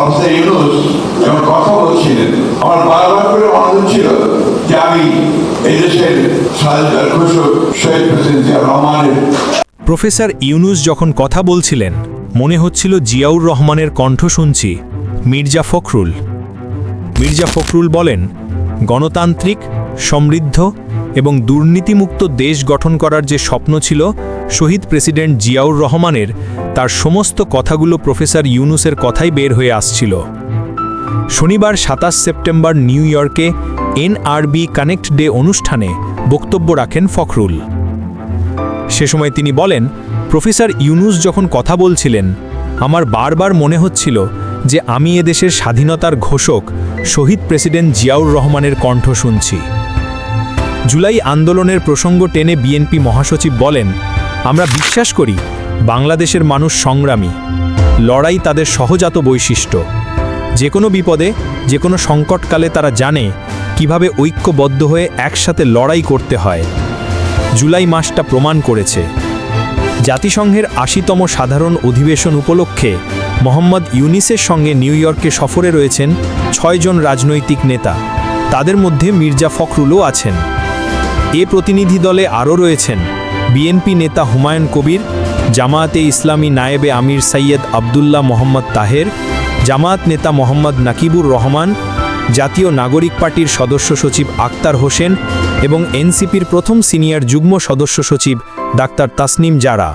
Professor Yunus যখন কথা বলছিলেন, আমার বারবার করে মনে হচ্ছিল যে আমি এই দেশের স্বাধীনতার ঘোষক শহীদ প্রেসিডেন্ট রহমানের প্রফেসর ইউনুস যখন কথা বলছিলেন, মনে হচ্ছিল জিয়াউর রহমানের কণ্ঠ শুনছি, মির্জা ফখরুল। মির্জা ফখরুল বলেন, গণতান্ত্রিক, সমৃদ্ধ এবং দুর্নীতিমুক্ত দেশ গঠন করার যে স্বপ্ন ছিল, শহীদ প্রেসিডেন্ট জিয়াউর রহমানের, তার সমস্ত কথাগুলো প্রফেসর ইউনুসের কথাই বের হয়ে আসছিল। শনিবার সাতাশ সেপ্টেম্বর নিউ ইয়র্কে এনআরবি কানেক্ট ডে অনুষ্ঠানে বক্তব্য রাখেন ফখরুল। সে সময় তিনি বলেন, প্রফেসর ইউনুস যখন কথা বলছিলেন, আমার বারবার মনে হচ্ছিল যে আমি এদেশের স্বাধীনতার ঘোষক, শহীদ প্রেসিডেন্ট জিয়াউর রহমানের কণ্ঠ শুনছি। জুলাই আন্দোলনের প্রসঙ্গ টেনে বিএনপি মহাসচিব বলেন, আমরা বিশ্বাস করি, বাংলাদেশের মানুষ সংগ্রামী। লড়াই তাদের সহজাত বৈশিষ্ট্য। যে কোনো বিপদে, যে কোনো সংকটকালে তারা জানে কীভাবে ঐক্যবদ্ধ হয়ে একসাথে লড়াই করতে হয়। জুলাই মাসটা প্রমাণ করেছে। জাতিসংঘের আশিতম সাধারণ অধিবেশন উপলক্ষে মোহাম্মদ ইউনিসের সঙ্গে নিউ ইয়র্কে সফরে রয়েছেন ছয়জন রাজনৈতিক নেতা। তাদের মধ্যে মির্জা ফখরুলও আছেন। এ প্রতিনিধি দলে আরও রয়েছেন বিএনপি নেতা হুমায়ুন কবির, জামায়াতে ইসলামী নায়েবে আমির সৈয়দ আবদুল্লাহ মোহাম্মদ তাহের, জামায়াত নেতা মোহাম্মদ নাকিবুর রহমান, জাতীয় নাগরিক পার্টির সদস্য সচিব আক্তার হোসেন এবং এনসিপির প্রথম সিনিয়র যুগ্ম সদস্য সচিব ডাক্তার তাসনিম জারা।